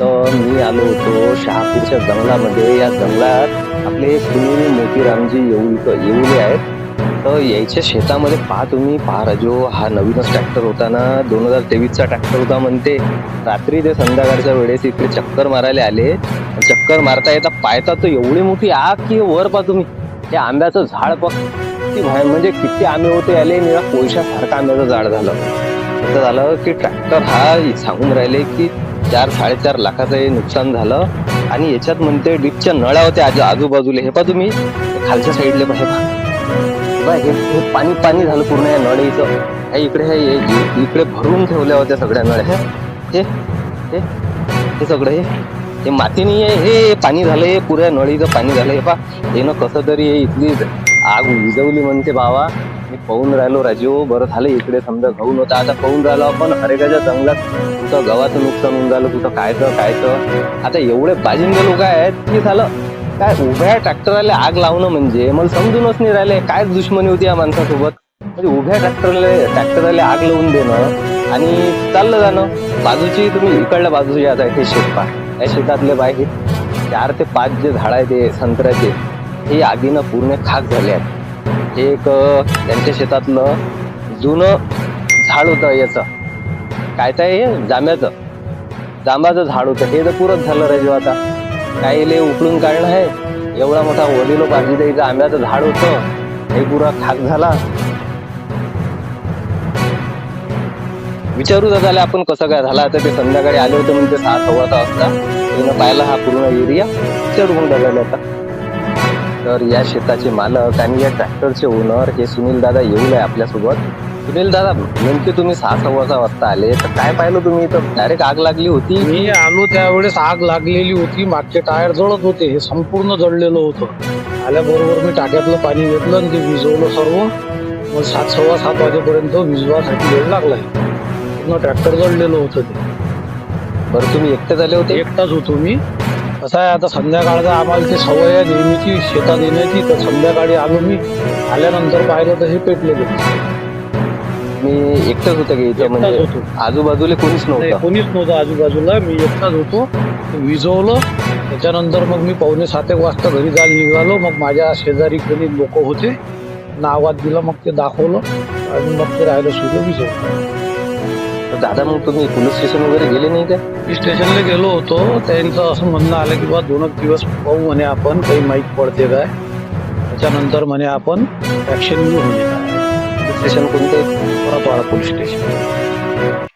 तर मी आलो होतो शहापूरच्या जंगलामध्ये. या जंगलात आपले सुनील मोतीरामजी येऊ येऊले आहेत. तर यायच्या शेतामध्ये पहा तुम्ही पहा राजो हा नवीनच ट्रॅक्टर होता ना दोन हजार तेवीसचा ट्रॅक्टर होता म्हणते. रात्री ते संध्याकाळच्या वेळेस इकडे चक्कर मारायला आले. चक्कर मारता येता पायता तर एवढी मोठी आग की वर पहा तुम्ही. ते आंब्याचं झाड बघ किती म्हणजे किती आंबे होते आले निळा कोळशासारखं आंब्याचं झाड झालं. असं झालं की ट्रॅक्टर हा सांगून राहिले की चार साडेचार लाखाचं हे नुकसान झालं. आणि याच्यात म्हणते डीपच्या नळ्या होत्या आजू आजूबाजूला. हे पा तुम्ही खालच्या साईडले पहा. हे बा हे हे पाणी पाणी झालं पूर्ण या नळीचं हे इकडे हे इकडे भरून ठेवल्या होत्या सगळ्या नळ्या हे हे हे सगळं हे हे माती नाही आहे हे पाणी झालं हे पुऱ्या नळीचं पाणी झालं. हे पा हे ना कसं तरी हे इथली आग विजवली म्हणते भावा. मी पाहून राहिलो राजू बरं झालं इकडे समजा घाऊ नव्हता आता पाहून राहिलो आपण हरेकाच्या जंगलात कुठं गव्हाचं नुकसान होऊन झालं कुठं कायचं कायचं आता एवढे बाजिंदे लोक आहेत की झालं. काय उभ्या ट्रॅक्टरला आग लावणं म्हणजे? मला समजूनच नाही राहिले. काय दुश्मनी होती या माणसासोबत? म्हणजे उभ्या ट्रॅक्टरला ट्रॅक्टरला आग लावून देणं आणि चाललं जाणं. बाजूची तुम्ही इकडल्या बाजूची आता हे शेत पहा. या शेतातले बाय हे चार ते पाच जे झाड आहे ते संत्र्याचे हे आगीनं पूर्ण खाक झाले आहेत. हे एक त्यांच्या शेतातलं जुनं झाड होतं याचं. काय काय हे? जांब्याचं जांबाचं झाड होतं. हे तर पुरत झालं रे आता. काही ले उकळून काढणं आहे. एवढा मोठा वडिलो भाजी द्यायचं आंब्याचं झाड होतं. हे पुरा खाक झाला. विचारू झालं आपण कसं काय झाला. आता ते संध्याकाळी आले होते म्हणजे सहा सव्वा सहा वाजता. तिनं पाहिला हा पूर्ण एरिया विचारू मग झालेला आता. तर या शेताचे मालक आणि या ट्रॅक्टरचे ओनर हे सुनील दादा येऊन आहे आपल्यासोबत. सुनील दादा नेमके तुम्ही सहा सव्वा सहा वाजता आले तर काय पाहिलं तुम्ही इथं? डायरेक्ट आग लागली होती? मी आलो त्यावेळेस आग लागलेली होती मागचे टायर जळत होते हे संपूर्ण जळलेलं होतं. आल्याबरोबर मी टाक्यातलं पाणी घेतलं आणि ते विझवलं सर्व. मग सात सव्वा सात वाजेपर्यंत विझवासाठी वेळ लागलाय. पूर्ण ट्रॅक्टर जळलेलं होतं ते. बरं तुम्ही एकटे झाले होते? एकटाच होतो मी. कसं आहे आता संध्याकाळचा आम्हाला ते सवय आहे नेहमीची शेतात येण्याची तर संध्याकाळी आलो मी. आल्यानंतर पाहिलं तर हे पेटले गेले मी एकटंच होतं की इथं? म्हणजे होतो. आजूबाजूला कोणीच नाही, नव्हतं कोणीच नव्हतं आजूबाजूला. मी एकटाच होतो. ते विझवलं त्याच्यानंतर मग मी पावणे सात एक वाजता घरी जायला निघालो. मग माझ्या शेजारी कोणी लोक होते. नावात दिलं मग ते दाखवलं. आणि मग ते राहिलं सुरू विझवलं तर दादा मग तुम्ही पोलीस स्टेशन वगैरे गेले नाही काय? मी स्टेशनला गेलो होतो. त्यांचं असं म्हणणं आलं की बा दोनच दिवस पाहू म्हणे आपण काही माहीत पडते काय? त्याच्यानंतर म्हणे आपण ऍक्शन घेऊ म्हणे स्टेशन कोणते? Paratwada police station.